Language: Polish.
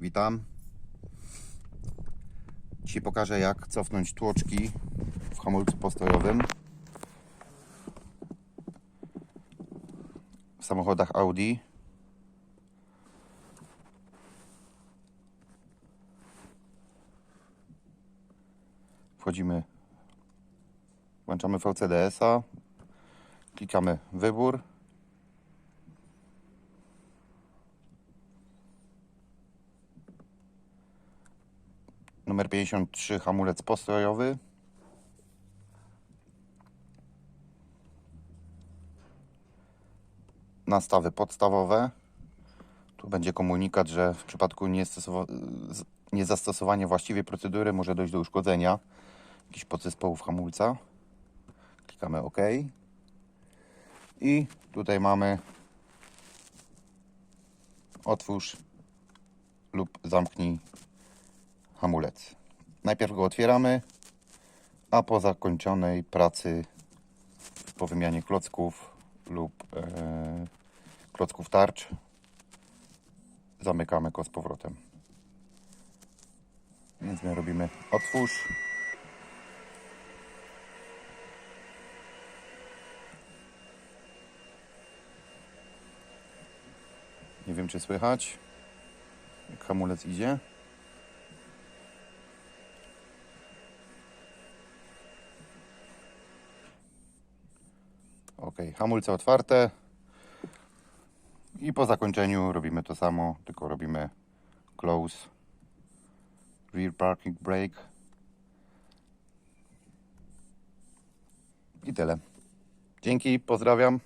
Witam. Dzisiaj pokażę jak cofnąć tłoczki w hamulcu postojowym. W samochodach Audi. Wchodzimy, włączamy VCDS-a, klikamy wybór. Numer 53 hamulec postrojowy. Nastawy podstawowe. Tu będzie komunikat, że w przypadku niezastosowania właściwej procedury może dojść do uszkodzenia jakichś podzespołów hamulca. Klikamy OK. I tutaj mamy otwórz lub zamknij hamulec. Najpierw go otwieramy, a po zakończonej pracy po wymianie klocków lub e, klocków tarcz zamykamy go z powrotem. Więc my robimy otwórz. Nie wiem czy słychać jak hamulec idzie. Ok, hamulce otwarte. I po zakończeniu robimy to samo, tylko robimy close rear parking brake. I tyle. Dzięki, pozdrawiam.